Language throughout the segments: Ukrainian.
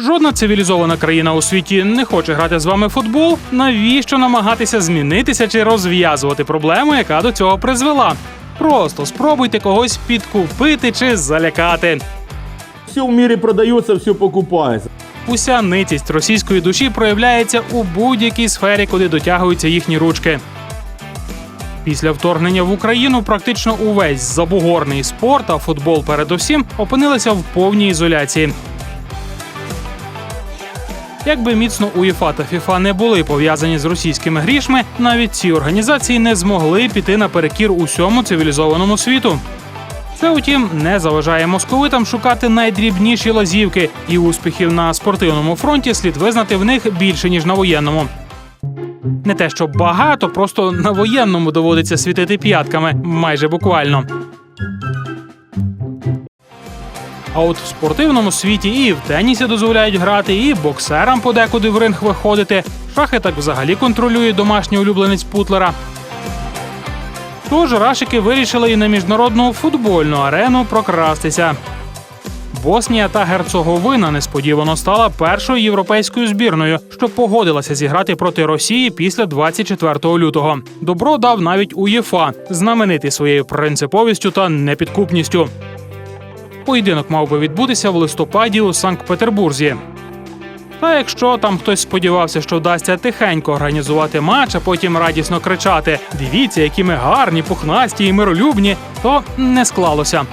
Жодна цивілізована країна у світі не хоче грати з вами в футбол. Навіщо намагатися змінитися чи розв'язувати проблему, яка до цього призвела? Просто спробуйте когось підкупити чи залякати. Все в мире продается, все покупается. Уся нитість російської душі проявляється у будь-якій сфері, куди дотягуються їхні ручки. Після вторгнення в Україну практично увесь забугорний спорт, а футбол передусім, опинилися в повній ізоляції. Якби міцно УЄФА та ФІФА не були пов'язані з російськими грішми, навіть ці організації не змогли піти наперекір усьому цивілізованому світу. Це, утім, не заважає московитам шукати найдрібніші лазівки, і успіхів на спортивному фронті слід визнати в них більше ніж на воєнному. Не те, що багато, просто на воєнному доводиться світити п'ятками, майже буквально. А от в спортивному світі і в тенісі дозволяють грати, і боксерам подекуди в ринг виходити. Шахи так взагалі контролює домашній улюбленець Путлера. Тож рашики вирішили і на міжнародну футбольну арену прокрастися. Боснія та Герцеговина несподівано стала першою європейською збірною, що погодилася зіграти проти Росії після 24 лютого. Добро дав навіть УЄФА, знаменитий своєю принциповістю та непідкупністю. Поєдинок мав би відбутися в листопаді у Санкт-Петербурзі. Та якщо там хтось сподівався, що вдасться тихенько організувати матч, а потім радісно кричати: Дивіться, які ми гарні, пухнасті і миролюбні, то не склалося.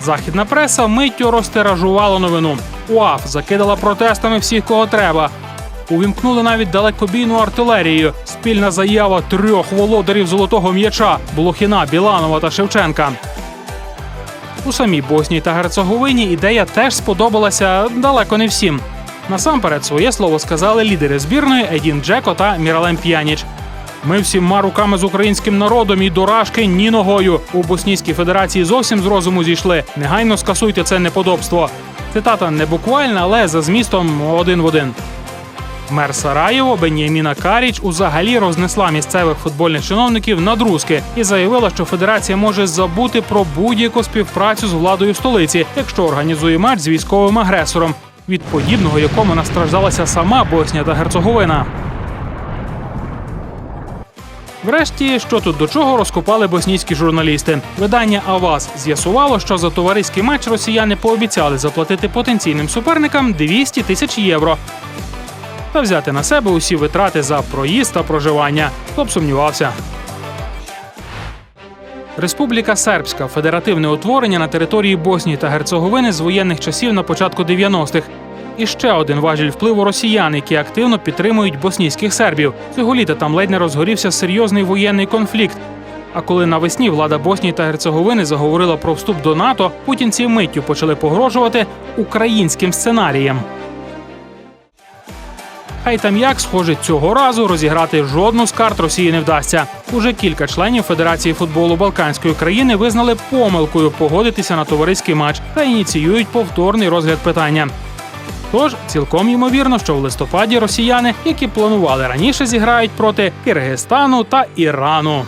Західна преса миттю розтиражувала новину. УАФ закидала протестами всіх, кого треба. Увімкнули навіть далекобійну артилерію. Спільна заява трьох володарів золотого м'яча Блохіна, Біланова та Шевченка. У самій Боснії та Герцеговині ідея теж сподобалася далеко не всім. Насамперед своє слово сказали лідери збірної Едін Джеко та Міралем П'яніч. Ми всіма руками з українським народом і дорашки ні ногою. У Боснійській Федерації зовсім з розуму зійшли. Негайно скасуйте це неподобство. Цитата не буквальна, але за змістом один в один. Мер Сараєво Беняміна Каріч узагалі рознесла місцевих футбольних чиновників на друзки і заявила, що федерація може забути про будь-яку співпрацю з владою столиці, якщо організує матч з військовим агресором, від подібного якому настраждалася сама Боснія та Герцеговина. Врешті, що тут до чого розкопали боснійські журналісти. Видання Аваз з'ясувало, що за товариський матч росіяни пообіцяли заплатити потенційним суперникам 200 тисяч євро та взяти на себе усі витрати за проїзд та проживання. Хто б сумнівався. Республіка Сербська федеративне утворення на території Боснії та Герцеговини з воєнних часів на початку 90-х. І ще один важіль впливу росіян, які активно підтримують боснійських сербів. Цього літа там ледь не розгорівся серйозний воєнний конфлікт. А коли навесні влада Боснії та Герцеговини заговорила про вступ до НАТО, путінці миттю почали погрожувати українським сценарієм. Хай там як, схоже, цього разу розіграти жодну з карт Росії не вдасться. Уже кілька членів Федерації футболу Балканської країни визнали помилкою погодитися на товариський матч та ініціюють повторний розгляд питання. Тож цілком ймовірно, що в листопаді росіяни, які планували раніше, зіграють проти Киргизстану та Ірану.